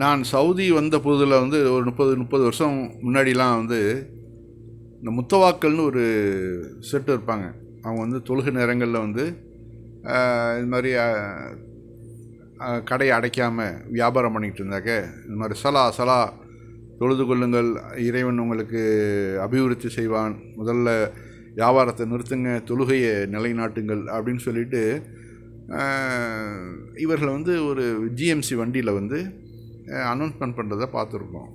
நான் சவுதி வந்த புதுதில் வந்து ஒரு முப்பது முப்பது வருஷம் முன்னாடிலாம் வந்து இந்த முத்தவாக்கள்னு ஒரு செட்டு இருப்பாங்க. அவங்க வந்து தொழுகு நேரங்களில் வந்து இது மாதிரி கடையை அடைக்காமல் வியாபாரம் பண்ணிக்கிட்டு இருந்தாக்க இந்த மாதிரி சலா சலா தொழுது கொள்ளுங்கள் இறைவன் உங்களுக்கு அபிவிருத்தி செய்வான். முதல்ல வியாபாரத்தை நிறுத்துங்க தொழுகையை நிலைநாட்டுங்கள் அப்படின்னு சொல்லிட்டு இவர்கள் வந்து ஒரு ஜிஎம்சி வண்டியில் வந்து அனௌன்ஸ்மெண்ட் பண்ணுறதை பார்த்துருக்கோம்.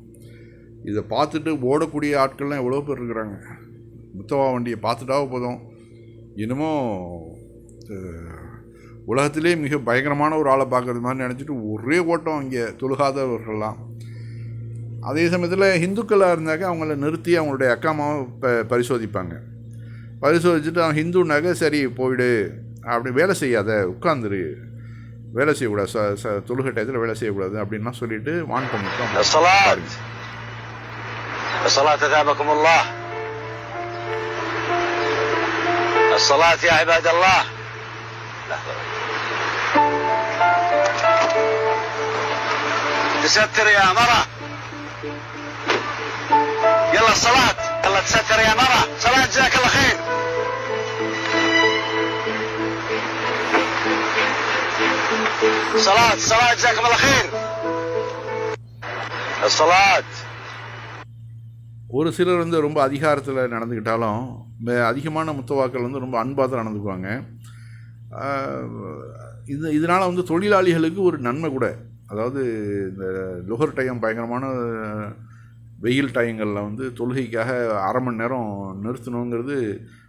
இதை பார்த்துட்டு ஓடக்கூடிய ஆட்கள்லாம் எவ்வளோ பேர் இருக்கிறாங்க? முத்தவா வண்டியை பார்த்துட்டாவே போதும். இன்னமும் உலகத்திலே மிக பயங்கரமான ஒரு ஆளை பார்க்குறது மாதிரி நினச்சிட்டு ஒரே ஓட்டம் இங்கே தொழுகாதவர்கள்லாம். அதே சமயத்தில் ஹிந்துக்களாக இருந்தாக்க அவங்கள நிறுத்தி அவங்களுடைய அக்காமாவை ப பரிசோதிப்பாங்க. பரிசோதிச்சுட்டு அவன் ஹிந்துனாக்க சரி போயிடு. அப்படி வேலை செய்யாத. உட்காந்துரு வேலை செய்யக்கூடாது ச ச தொழுகை டயத்தில் வேலை செய்யக்கூடாது அப்படின்லாம் சொல்லிட்டு வான் பண்ணிட்டு الصلاة الصلاة أثابكم الله الصلاة يا عباد الله لحظة. تستر يا مرة يلا الصلاة يلا تستر يا مرة صلاة جزاك الله خير صلاة صلاة جزاكم الله خير الصلاة ஒரு சிலர் வந்து ரொம்ப அதிகாரத்தில் நடந்துக்கிட்டாலும் ம- அதிகமான முத்தவாக்கள் வந்து ரொம்ப அன்பாக தான் நடந்துக்குவாங்க ஆஹ் இது இதனால் வந்து தொழிலாளிகளுக்கு ஒரு நன்மை கூட அதாவது இந்த லுகர் டைம் பயங்கரமான வெயில் டயங்களில் வந்து தொழுகைக்காக அரை மணி நேரம் நிறுத்தணுங்கிறது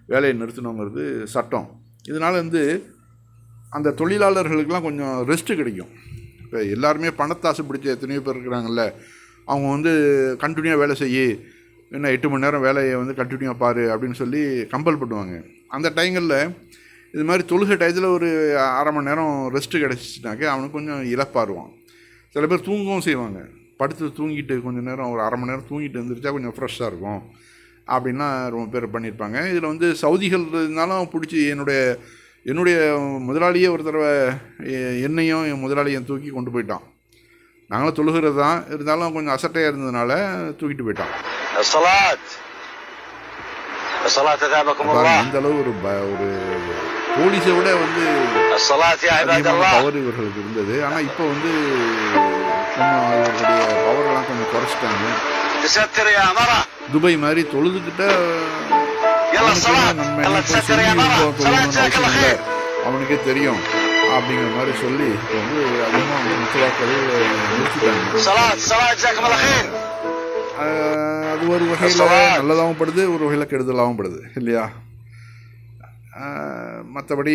வேலையை நிறுத்தணுங்கிறது சட்டம் இதனால் வந்து அந்த தொழிலாளர்களுக்கெலாம் கொஞ்சம் ரெஸ்ட்டு கிடைக்கும். இப்போ எல்லாருமே பணத்தாசை பிடிச்ச எத்தனையோ பேர் இருக்கிறாங்கல்ல அவங்க வந்து கண்டினியூவாக வேலை செய்ய என்ன எட்டு மணி நேரம் வேலையை வந்து கண்டினியூவாக பாரு அப்படின்னு சொல்லி கம்பல் பண்ணுவாங்க. அந்த டைங்களில் இது மாதிரி தொழுகை டயத்தில் ஒரு அரை மணி நேரம் ரெஸ்ட்டு கிடச்சிச்சினாக்க அவனுக்கு கொஞ்சம் இழப்பாருவான் சில பேர் தூங்கவும் செய்வாங்க. படுத்து தூங்கிட்டு கொஞ்சம் நேரம் ஒரு அரை மணி நேரம் தூங்கிட்டு எழுந்திரிச்சா கொஞ்சம் ஃப்ரெஷ்ஷாக இருக்கும். அப்படின்லாம் ரொம்ப பேர் பண்ணியிருப்பாங்க. இதில் வந்து சவுதிகள் இருந்தாலும் பிடிச்சி என்னுடைய என்னுடைய முதலாளியே ஒரு தடவை என்னையும் என் முதலாளியும் தூக்கி கொண்டு போயிட்டான். நாங்களும் தொழுகிறது தான். இருந்தாலும் கொஞ்சம் அசட்டையாக இருந்ததுனால தூக்கிட்டு போயிட்டான். அந்த அளவு ஒரு ஒரு போலீஸை விட வந்து பவர் இவர்களுக்கு இருந்தது. ஆனால் இப்போ வந்து இவர்களுடைய பவரெல்லாம் கொஞ்சம் குறைச்சிட்டாங்க. துபாய் மாதிரி தொழுதுகிட்ட நம்ம என்ன போய் செஞ்சு விஷயங்கள் அவனுக்கே தெரியும் அப்படிங்கிற மாதிரி சொல்லி வந்து அதிகமாக முத்துவாக்கள் அது ஒரு வகையில் நல்லதாகவும் படுது ஒரு வகையில் கெடுதலாகவும் படுது இல்லையா? மற்றபடி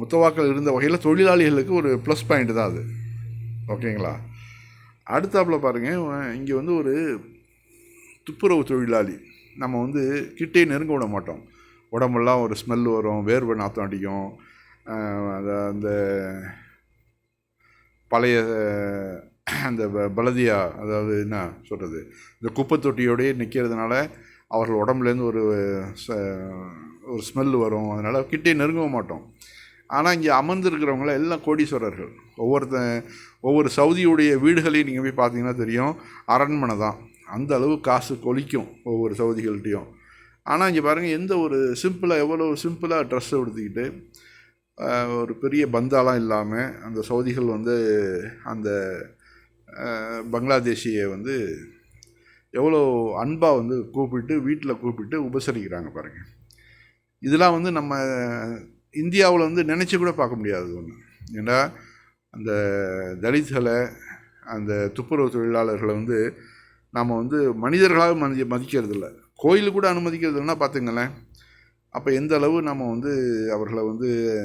முத்தவாக்கள் இருந்த வகையில் தொழிலாளிகளுக்கு ஒரு ப்ளஸ் பாயிண்ட் தான் அது. ஓகேங்களா? அடுத்தாப்பில் பாருங்கள் இங்கே வந்து ஒரு துப்புரவு தொழிலாளி. நம்ம வந்து கிட்டே நெருங்க விட மாட்டோம். உடம்பெல்லாம் ஒரு ஸ்மெல் வரும் வேர்வை நாற்றம் அடிக்கும். அந்த அந்த பழைய அந்த ப- பலதியா அதாவது என்ன சொல்கிறது இந்த குப்பை தொட்டியோடய நிற்கிறதுனால அவர்கள் உடம்புலேருந்து ஒரு ச- ஒரு ஸ்மெல் வரும். அதனால் கிட்டே நெருங்கவும் மாட்டோம். ஆனால் இங்கே அமர்ந்திருக்கிறவங்கள எல்லாம் கோடீஸ்வரர்கள். ஒவ்வொருத்தன் ஒவ்வொரு சவுதியுடைய வீடுகளையும் நீங்கள் போய் பார்த்தீங்கன்னா தெரியும். அரண்மனை தான். அந்த அளவு காசு கொலிக்கும் ஒவ்வொரு சவுதிகள்கிட்டையும் ஆனால் இங்கே பாருங்கள் எந்த ஒரு சிம்பிளாக எவ்வளோ சிம்பிளாக ட்ரெஸ்ஸை எடுத்துக்கிட்டு ஒரு பெரிய பந்தாலாம் இல்லாமல் அந்த சவுதிகள் வந்து அந்த பங்களாதேஷியை வந்து எவ்வளோ அன்பாக வந்து கூப்பிட்டு வீட்டில் கூப்பிட்டு உபசரிக்கிறாங்க பாருங்கள் இதெல்லாம் வந்து நம்ம இந்தியாவில் வந்து நினச்சி கூட பார்க்க முடியாது ஒன்று ஏன்னா அந்த தலித்களை அந்த துப்புரவு தொழிலாளர்களை வந்து நாம் வந்து மனிதர்களாக மதி மதிக்கிறது இல்லை கோயிலு கூட அனுமதிக்கிறது இல்லைன்னா பார்த்துங்களேன். அப்போ எந்த அளவு நம்ம வந்து அவர்களை வந்து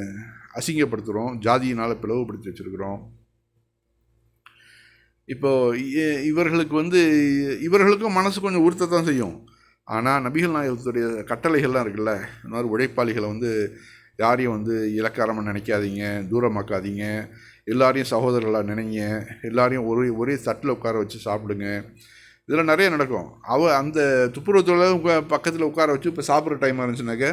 அசிங்கப்படுத்துகிறோம் ஜாதியினால் பிளவுபடுத்தி வச்சுருக்கிறோம். இப்போ இ- இவர்களுக்கு வந்து இவர்களுக்கும் மனசு கொஞ்சம் உறுத்தத்தான் செய்யும். ஆனால் நபிகள் நாயகத்துடைய கட்டளைகள்லாம் இருக்குல்ல இந்த மாதிரி உழைப்பாளிகளை வந்து யாரையும் வந்து இலக்காரமாக நினைக்காதீங்க தூரமாக்காதீங்க. எல்லாரையும் சகோதரர்களாக நினைங்க. எல்லாரையும் ஒரே ஒரே தட்டில் உட்கார வச்சு சாப்பிடுங்க. இதெல்லாம் நிறைய நடக்கும். அவ அந்த துப்புரவு தொழிலாளர் பக்கத்தில் உட்கார வச்சு இப்போ சாப்பிட்ற டைமாக இருந்துச்சுனாக்க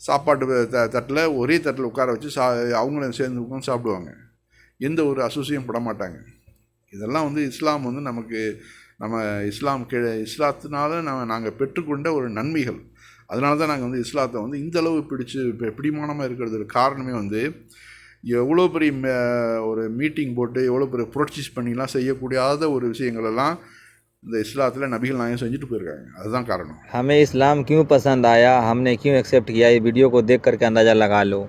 சாப்பாட்டு த தட்டில் ஒரே தட்டில் உட்கார வச்சு சா அவங்களும் சேர்ந்து உட்காந்து சாப்பிடுவாங்க. எந்த ஒரு அசூசியும் பட மாட்டாங்க. இதெல்லாம் வந்து இஸ்லாம் வந்து நமக்கு நம்ம இஸ்லாம் கீழ இஸ்லாத்தினால நம்ம நாங்கள் பெற்றுக்கொண்ட ஒரு நன்மைகள். அதனால தான் நாங்கள் வந்து இஸ்லாத்தை வந்து இந்த அளவு பிடிச்சு பிடிமானமாக இருக்கிறதுக்கு காரணமே வந்து எவ்வளோ பெரிய ம- ஒரு மீட்டிங் போட்டு எவ்வளோ பெரிய புரட்சிஸ் பண்ணிலாம் செய்யக்கூடாத ஒரு விஷயங்களெல்லாம் இந்த இஸ்லாத்தில் நபிகள் நாயகம் செஞ்சுட்டு போயிருக்காங்க அதுதான் காரணம் हमें इस्लाम क्यों पसंद आया हमने क्यों एक्सेप्ट किया ये वीडियो को देख करके अंदाज़ा लगा लो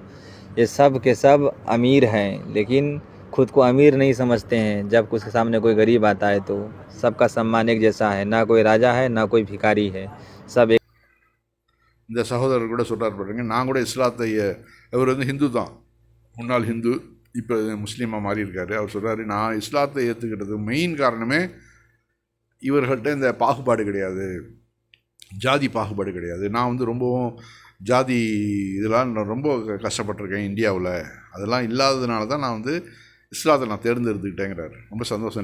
ये सब के सब अमीर हैं लेकिन खुद को अमीर नहीं समझते हैं जब उसके सामने कोई गरीब आता है तो सबका सम्मान एक जैसा है ना कोई राजा है ना कोई भिखारी है सब एक இந்த சகோதரர் கூட சொல்கிறார் பாருங்க நான் கூட இஸ்லாத்தை அஹ், அவர் வந்து ஹிந்து தான் முன்னாள் ஹிந்து இப்போ முஸ்லீமாக மாறி இருக்காரு அவர் சொல்கிறாரு நான் இஸ்லாத்தை ஏற்றுக்கிட்டது மெயின் காரணமே இவர்கள்ட்ட இந்த பாகுபாடு கிடையாது. ஜாதி பாகுபாடு கிடையாது. நான் வந்து ரொம்பவும் ஜாதி இதெல்லாம் நான் ரொம்ப க- கஷ்டப்பட்டிருக்கேன் இந்தியாவில். அதெல்லாம் இல்லாததுனால தான் நான் வந்து இஸ்லாத்தை நான் தேர்ந்தெடுத்துக்கிட்டேங்கிறார். ரொம்ப சந்தோஷம்.